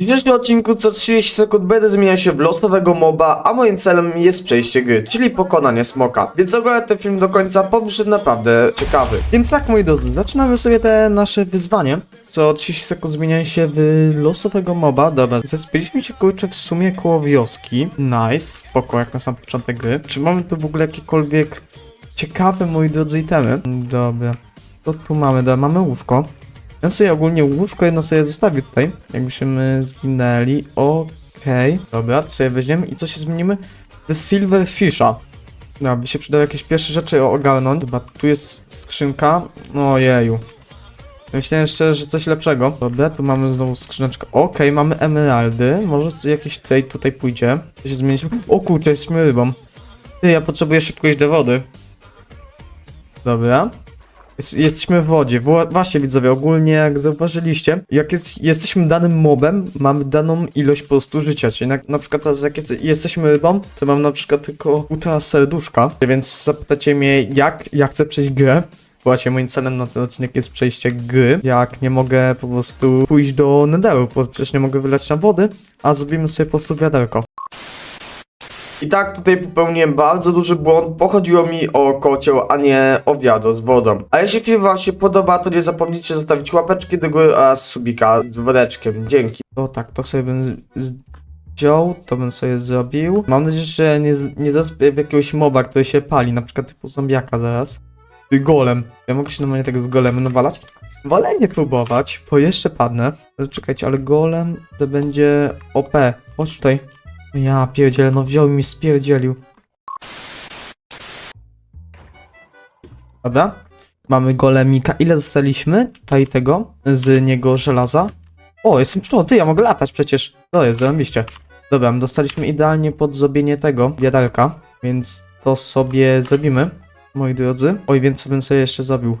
W dzisiejszym odcinku co 30 sekund będę zmieniał się w losowego moba, a moim celem jest przejście gry, czyli pokonanie smoka. Więc oglądaj ten film do końca, bo naprawdę ciekawy. Więc tak moi drodzy, zaczynamy sobie te nasze wyzwanie. Co 30 sekund zmieniają się w losowego moba. Dobra, zespiliśmy się kurczę w sumie koło wioski. Nice, spoko jak na sam początek gry. Czy mamy tu w ogóle jakiekolwiek ciekawe moi drodzy itemy? Dobra. Co tu mamy? Dobra, mamy łóżko. Ja sobie ogólnie łóżko jedno sobie zostawię tutaj, jakbyśmy zginęli. Okej, dobra, to sobie weźmiemy i co się zmienimy? W Silverfisha. No, by się przydały jakieś pierwsze rzeczy ogarnąć. Chyba tu jest skrzynka. Ojeju. Myślałem szczerze, że coś lepszego. Dobra, tu mamy znowu skrzyneczkę. Okej, mamy emeraldy. Może jakiś trade tutaj pójdzie. To się zmieniliśmy. O kurczę, jesteśmy rybą. Ty, ja potrzebuję szybko iść do wody. Dobra. Jest, jesteśmy w wodzie. Wła- Właśnie widzowie, ogólnie jak zauważyliście, jak jest, jesteśmy danym mobem, mamy daną ilość po prostu życia. Czyli na, na przykład teraz jak jest, jesteśmy rybą, to mam na przykład tylko półtora serduszka. Więc zapytacie mnie, jak ja chcę przejść grę. Właśnie moim celem na ten odcinek jest przejście gry. Jak nie mogę po prostu pójść do netheru, bo przecież nie mogę wylać na wody, a zrobimy sobie po prostu wiaderko. I tak tutaj popełniłem bardzo duży błąd, bo chodziło mi o kocioł, a nie o wiadro z wodą. A jeśli film wam się podoba, to nie zapomnijcie zostawić łapeczki do góry oraz subika z woreczkiem. Dzięki. To tak, to sobie bym wziął, to bym sobie zrobił. Mam nadzieję, że nie, nie dotknę w jakiegoś moba, który się pali, na przykład typu zombiaka zaraz. Ty golem. Ja mogę się normalnie tego z golemem nawalać? Wolę nie próbować, bo jeszcze padnę. Ale czekajcie, ale golem to będzie OP. Chodź tutaj. Ja pierdzielę, no wziął i mi spierdzielił. Dobra. Mamy golemika. Ile dostaliśmy tutaj tego? Z niego żelaza. O, jestem pszczołą. Ty, ja mogę latać przecież. To jest, zarobiście. Dobra, dostaliśmy idealnie pod zrobienie tego wiaderka, więc to sobie zrobimy, moi drodzy. Oj, więc co bym sobie jeszcze zrobił?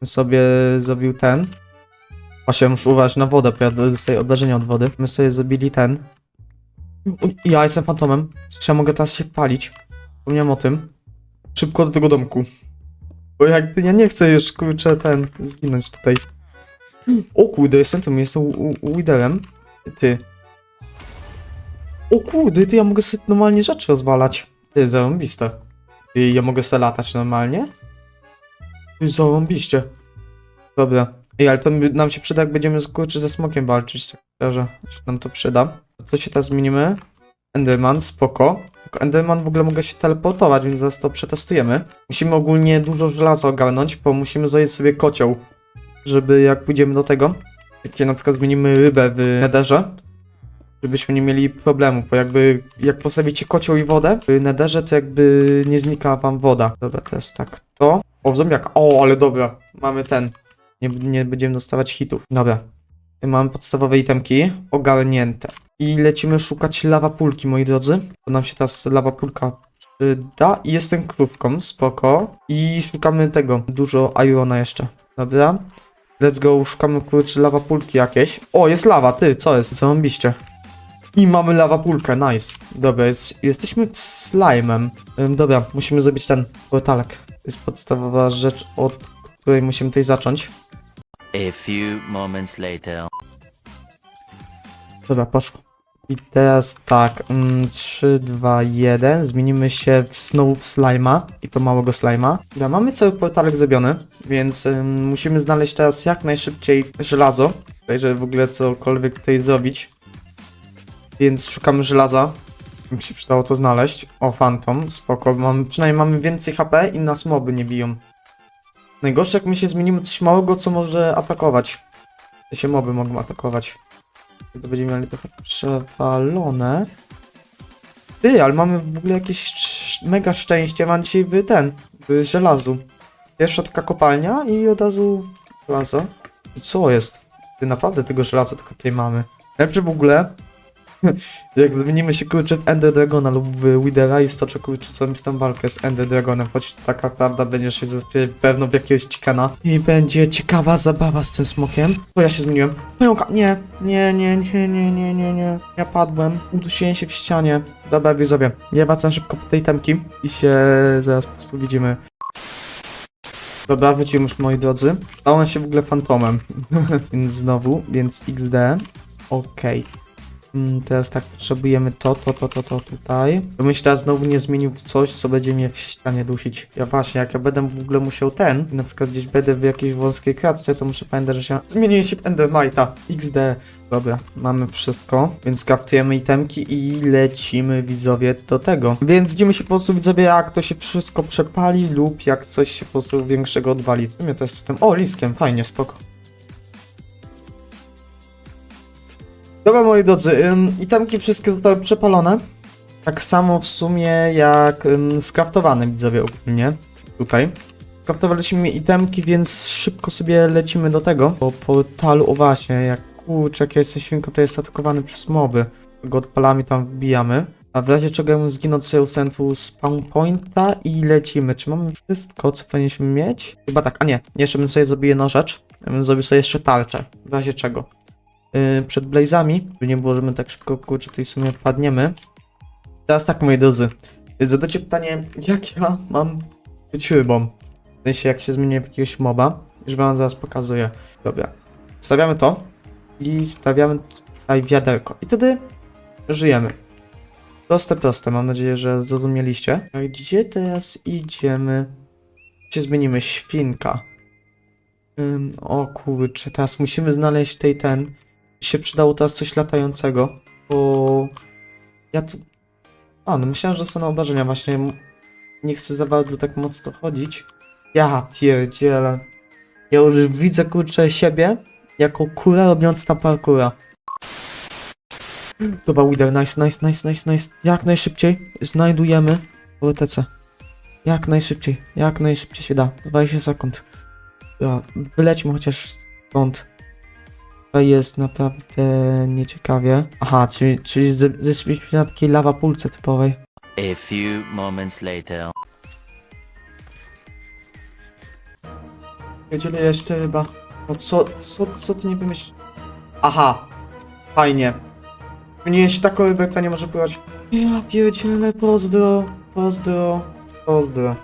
Bym sobie zrobił ten. Właśnie muszę uważać na wodę, bo ja dostaję obrażenia od wody. My sobie zrobili ten. Ja jestem fantomem. Czy ja mogę teraz się palić? Wspomniałem o tym. Szybko do tego domku. Bo jak ja nie chcę już kurczę ten zginąć tutaj. O kurde, jestem tym, jestem Widerem. Ty. O kurde, ty ja mogę sobie normalnie rzeczy rozwalać. Ty, zarąbiste. Ty, ja mogę sobie latać normalnie? Ty, zarąbiście. Dobra. Ej, ale to nam się przyda, jak będziemy kurczę ze smokiem walczyć, tak szczerze. Się nam to przyda. Co się teraz zmienimy? Enderman, spoko. Tylko Enderman w ogóle mogę się teleportować, więc zaraz to przetestujemy. Musimy ogólnie dużo żelaza ogarnąć, bo musimy zrobić sobie kocioł, żeby jak pójdziemy do tego, jak na przykład zmienimy rybę w nederze, żebyśmy nie mieli problemu, bo jakby jak postawicie kocioł i wodę w nederze, to jakby nie znika wam woda. Dobra, teraz tak, to. O, zombiaka. O, ale dobra, mamy ten. Nie, nie będziemy dostawać hitów. Dobra. Mamy podstawowe itemki ogarnięte. I lecimy szukać lawapulki, moi drodzy. Bo nam się teraz lawapulka przyda. I jestem krówką, spoko. I szukamy tego, dużo irona jeszcze. Dobra. Let's go, szukamy kurczę lawapulki jakieś. O, jest lawa, ty, co jest? Zarąbiście. I mamy lawapulkę, nice. Dobra, jest, jesteśmy slime'em. Dobra, musimy zrobić ten portalek. To jest podstawowa rzecz, od której musimy tutaj zacząć. A few moments later. Dobra, poszło. I teraz tak, mm, 3, 2, 1, zmienimy się w znowu w slima i to małego slima. Dobra, mamy cały portalek zrobiony, więc ym, musimy znaleźć teraz jak najszybciej żelazo, tutaj, żeby w ogóle cokolwiek tutaj zrobić. Więc szukamy żelaza. Mi się przydało to znaleźć. O, Phantom, spoko, mamy, przynajmniej mamy więcej HP i nas moby nie biją. Najgorsze jak my się zmienimy coś małego, co może atakować. To się moby mogą atakować. To będziemy mieli trochę przewalone. Ty, ale mamy w ogóle jakieś mega szczęście, mam dzisiaj w ten, w żelazu. Pierwsza taka kopalnia i od razu żelazo. Co jest? Ty, naprawdę tego żelaza tylko tutaj mamy. Lepsze w ogóle, jak zmienimy się kurczę w Ender Dragona lub w Widera i stoczę kurczę co z tą walkę z Ender Dragonem, choć taka prawda będzie się pewno w jakiegoś cikana. I będzie ciekawa zabawa z tym smokiem. To ja się zmieniłem. Pająka, nie, nie, nie, nie, nie, nie, nie, nie. Ja padłem, udusiłem się w ścianie. Dobra, widzowie, ja wracam szybko po tej temki i się zaraz po prostu widzimy. Dobra, wrócimy już moi drodzy. On się w ogóle fantomem. więc znowu, więc XD. Okej. Mm, Teraz tak, potrzebujemy to, to, to, to, to tutaj. Bym się teraz znowu nie zmienił w coś, co będzie mnie w ścianie dusić. Ja właśnie, jak ja będę w ogóle musiał ten, na przykład gdzieś będę w jakiejś wąskiej kratce, to muszę pamiętać, że się zmienię się w Endermite'a. XD. Dobra, mamy wszystko, więc kraftujemy itemki i lecimy widzowie do tego. Więc widzimy się po prostu widzowie, jak to się wszystko przepali lub jak coś się po prostu większego odwali. W sumie to jest z tym, o, liskiem, fajnie, spoko. Dobra moi drodzy, ym, itemki wszystkie zostały przepalone. Tak samo w sumie jak skraftowane widzowie ogólnie. Tutaj. Skraftowaliśmy itemki, więc szybko sobie lecimy do tego. Po portalu, o właśnie, jak kurczę, jak ja jestem świnko, to jest atakowany przez moby. Go odpalamy, tam wbijamy. A w razie czego zginął sobie centru spawn pointa i lecimy. Czy mamy wszystko, co powinniśmy mieć? Chyba tak, a nie. Jeszcze bym sobie zrobił jedną rzecz. Ja bym zrobił sobie jeszcze tarczę. W razie czego yy, przed blazami, by nie było, że my tak szybko kurczę w sumie padniemy. Teraz tak, moi drodzy, zadacie pytanie, jak ja mam być rybą? W sensie, jak się zmienię w jakiegoś moba, już wam zaraz pokazuję. Dobra, stawiamy to i stawiamy tutaj wiaderko i wtedy żyjemy. Proste, proste, mam nadzieję, że zrozumieliście. A gdzie teraz idziemy? Się zmienimy, świnka. Ym, o kurczę, teraz musimy znaleźć tej ten. Się przydało teraz coś latającego, bo ja tu... A, no myślałem, że są obrażenia, właśnie nie chcę za bardzo tak mocno chodzić. Ja pierdzielę. Ja już widzę kurczę siebie jako kura robiąc tam parkura. Dobra, Wither, nice, nice, nice, nice, nice. Jak najszybciej znajdujemy WTC. Jak najszybciej, jak najszybciej się da. 20 sekund. Ja, wylećmy chociaż stąd. To jest naprawdę nieciekawie. Aha, czyli, czyli zeszliśmy na takiej lawa pulce typowej. A few moments later. Jedziele jeszcze chyba. No co, co, co ty nie wymyślisz? Aha, fajnie. Miałeś taką rybę, która nie może pływać. Ja pierdzielę, pozdro, pozdro, pozdro.